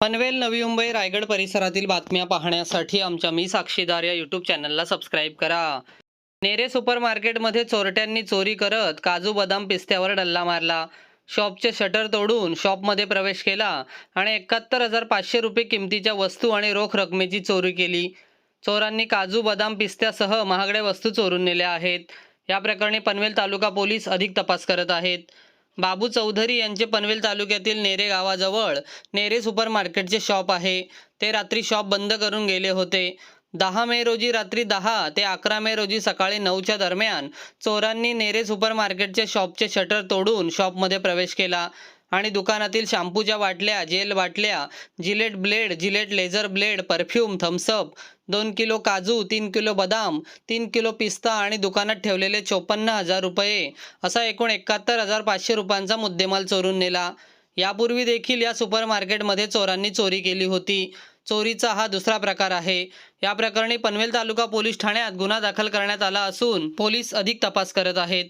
पनवेल नवी मुंबई रायगड परिसरातील बातम्या पाहण्यासाठी आमच्या मी साक्षीदार या यूट्यूब चॅनलला सबस्क्राईब करा. नेरे सुपर मार्केटमध्ये चोरट्यांनी चोरी करत काजू बदाम पिस्त्यावर डल्ला मारला. शॉपचे शटर तोडून शॉपमध्ये प्रवेश केला आणि एकाहत्तर हजार पाचशे रुपये किमतीच्या वस्तू आणि रोख रकमेची चोरी केली. चोरांनी काजू बदाम पिस्त्यासह महागड्या वस्तू चोरून नेल्या आहेत. या प्रकरणी पनवेल तालुका पोलीस अधिक तपास करत आहेत. बाबू चौधरी यांचे पनवेल तालुक्यातील नेरे गावाजवळ नेरे सुपर मार्केटचे शॉप आहे. ते रात्री शॉप बंद करून गेले होते. दहा मे रोजी रात्री दहा ते अकरा मे रोजी सकाळी नऊच्या दरम्यान चोरांनी नेरे सुपर मार्केटचे शॉपचे शटर तोडून शॉपमध्ये प्रवेश केला. आणि दुकानातील शॅम्पूच्या बाटल्या जेल बाटल्या Gillette blade Gillette razor blade perfume Thums Up दोन किलो काजू तीन किलो बदाम तीन किलो पिस्ता आणि दुकानात ठेवलेले चोपन्न हजार रुपये. असा एकूण एकाहत्तर हजार पाचशे रुपयांचा मुद्देमाल चोरून नेला. यापूर्वी देखील या सुपर मार्केटमध्ये चोरांनी चोरी केली होती. चोरीचा हा दुसरा प्रकार आहे. या प्रकरणी पनवेल तालुका पोलीस ठाण्यात गुन्हा दाखल करण्यात आला असून पोलीस अधिक तपास करत आहेत.